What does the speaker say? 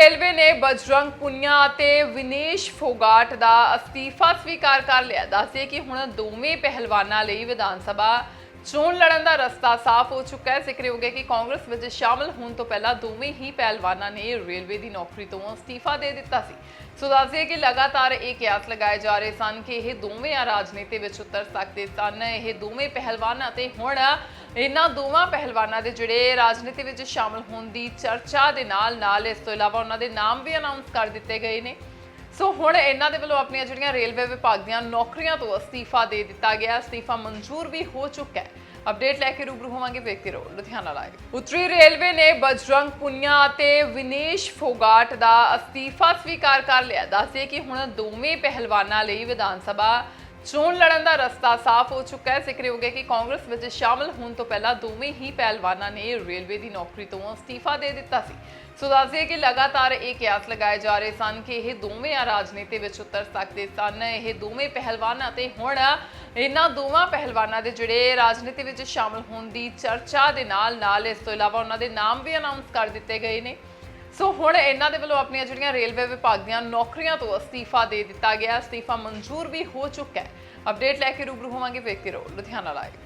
Railway ਨੇ ਬਜਰੰਗ ਪੁਨੀਆ ਅਤੇ ਵਿਨੇਸ਼ ਫੋਗਾਟ ਦਾ ਅਸਤੀਫਾ ਸਵੀਕਾਰ ਕਰ ਲਿਆ। ਦੱਸਦੇ ਕਿ ਹੁਣ ਦੋਵੇਂ ਪਹਿਲਵਾਨਾਂ ਲਈ ਵਿਧਾਨ ਸਭਾ ਚੋਣ ਲੜਨ ਦਾ ਰਸਤਾ ਸਾਫ਼ ਹੋ ਚੁੱਕਾ ਹੈ। ਜ਼ਿਕਰਯੋਗ ਹੈ ਕਿ ਕਾਂਗਰਸ ਵਿੱਚ ਸ਼ਾਮਲ ਹੋਣ ਤੋਂ ਪਹਿਲਾਂ ਦੋਵੇਂ ਹੀ ਪਹਿਲਵਾਨਾਂ ਨੇ ਰੇਲਵੇ ਦੀ ਨੌਕਰੀ ਤੋਂ ਅਸਤੀਫਾ ਦੇ ਦਿੱਤਾ ਸੀ। ਸੋ ਦੱਸਦੇ ਕਿ ਲਗਾਤਾਰ ਇਹ ਕਿਆਸ ਲਗਾਏ ਜਾ ਰਹੇ ਸਨ ਕਿ ਇਹ ਦੋਵੇਂ ਆ ਰਾਜਨੀਤੀ ਵਿੱਚ ਉਤਰ ਸਕਦੇ ਸਨ। ਇਹ ਦੋਵੇਂ ਪਹਿਲਵਾਨ ਅਤੇ ਹੁਣ ਇਹਨਾਂ ਦੋਵਾਂ ਪਹਿਲਵਾਨਾਂ ਦੇ ਜਿਹੜੇ ਰਾਜਨੀਤੀ ਵਿੱਚ ਸ਼ਾਮਲ ਹੋਣ ਦੀ ਚਰਚਾ ਦੇ ਨਾਲ ਨਾਲ ਇਸ ਤੋਂ ਇਲਾਵਾ ਉਹਨਾਂ ਦੇ ਨਾਮ ਵੀ ਅਨਾਉਂਸ ਕਰ ਦਿੱਤੇ ਗਏ ਨੇ। ਸੋ ਹੁਣ ਇਹਨਾਂ ਦੇ ਵੱਲੋਂ ਆਪਣੀਆਂ ਜਿਹੜੀਆਂ ਰੇਲਵੇ ਵਿਭਾਗ ਦੀਆਂ ਨੌਕਰੀਆਂ ਤੋਂ ਅਸਤੀਫਾ ਦੇ ਦਿੱਤਾ ਗਿਆ, ਅਸਤੀਫਾ ਮਨਜ਼ੂਰ ਵੀ ਹੋ ਚੁੱਕਾ ਹੈ। ਅਪਡੇਟ ਲੈ ਕੇ ਰੂਬਰੂ ਹੋਵਾਂਗੇ ਵੇਖਦੇ ਰਹੋ ਲੁਧਿਆਣਾ ਲਾਈਵ। ਉੱਤਰੀ ਰੇਲਵੇ ਨੇ ਬਜਰੰਗ ਪੁਨੀਆ ਅਤੇ ਵਿਨੇਸ਼ ਫੋਗਾਟ ਦਾ ਅਸਤੀਫਾ ਸਵੀਕਾਰ ਕਰ ਲਿਆ। ਦੱਸਦੇ ਕਿ ਹੁਣ ਦੋਵੇਂ ਪਹਿਲਵਾਨਾਂ ਲਈ ਵਿਧਾਨ ਸਭਾ ਚੋਣ ਲੜਨ ਦਾ ਰਸਤਾ ਸਾਫ਼ ਹੋ ਚੁੱਕਾ ਹੈ। ਜ਼ਿਕਰਯੋਗ ਹੈ ਕਿ ਕਾਂਗਰਸ ਵਿੱਚ ਸ਼ਾਮਲ ਹੋਣ ਤੋਂ ਪਹਿਲਾਂ ਦੋਵੇਂ ਹੀ ਪਹਿਲਵਾਨਾਂ ਨੇ ਰੇਲਵੇ ਦੀ ਨੌਕਰੀ ਤੋਂ ਅਸਤੀਫਾ ਦੇ ਦਿੱਤਾ ਸੀ। ਸੋ ਦੱਸਦੇ ਕਿ ਲਗਾਤਾਰ ਇਹ ਕਿਆਸ ਲਗਾਏ ਜਾ ਰਹੇ ਸਨ ਕਿ ਇਹ ਦੋਵੇਂ ਆ ਰਾਜਨੀਤੀ ਵਿੱਚ ਉਤਰ ਸਕਦੇ ਸਨ। ਇਹ ਦੋਵੇਂ ਪਹਿਲਵਾਨ ਅਤੇ ਹੁਣ ਇਹਨਾਂ ਦੋਵਾਂ ਪਹਿਲਵਾਨਾਂ ਦੇ ਜਿਹੜੇ ਰਾਜਨੀਤੀ ਵਿੱਚ ਸ਼ਾਮਲ ਹੋਣ ਦੀ ਚਰਚਾ ਦੇ ਨਾਲ ਨਾਲ ਇਸ ਤੋਂ ਇਲਾਵਾ ਉਹਨਾਂ ਦੇ ਨਾਮ ਵੀ ਅਨਾਉਂਸ ਕਰ ਦਿੱਤੇ ਗਏ ਨੇ। ਸੋ ਹੁਣ ਇਹਨਾਂ ਦੇ ਵੱਲੋਂ ਆਪਣੀਆਂ ਜਿਹੜੀਆਂ ਰੇਲਵੇ ਵਿਭਾਗ ਦੀਆਂ ਨੌਕਰੀਆਂ ਤੋਂ ਅਸਤੀਫਾ ਦੇ ਦਿੱਤਾ ਗਿਆ ਅਸਤੀਫਾ ਮਨਜ਼ੂਰ ਵੀ ਹੋ ਚੁੱਕਾ ਹੈ। ਅਪਡੇਟ ਲੈ ਕੇ ਰੂਬਰੂ ਹੋਵਾਂਗੇ ਵੇਖਦੇ ਰਹੋ। ਲੁਧਿਆਣਾ ਲਾਈਵ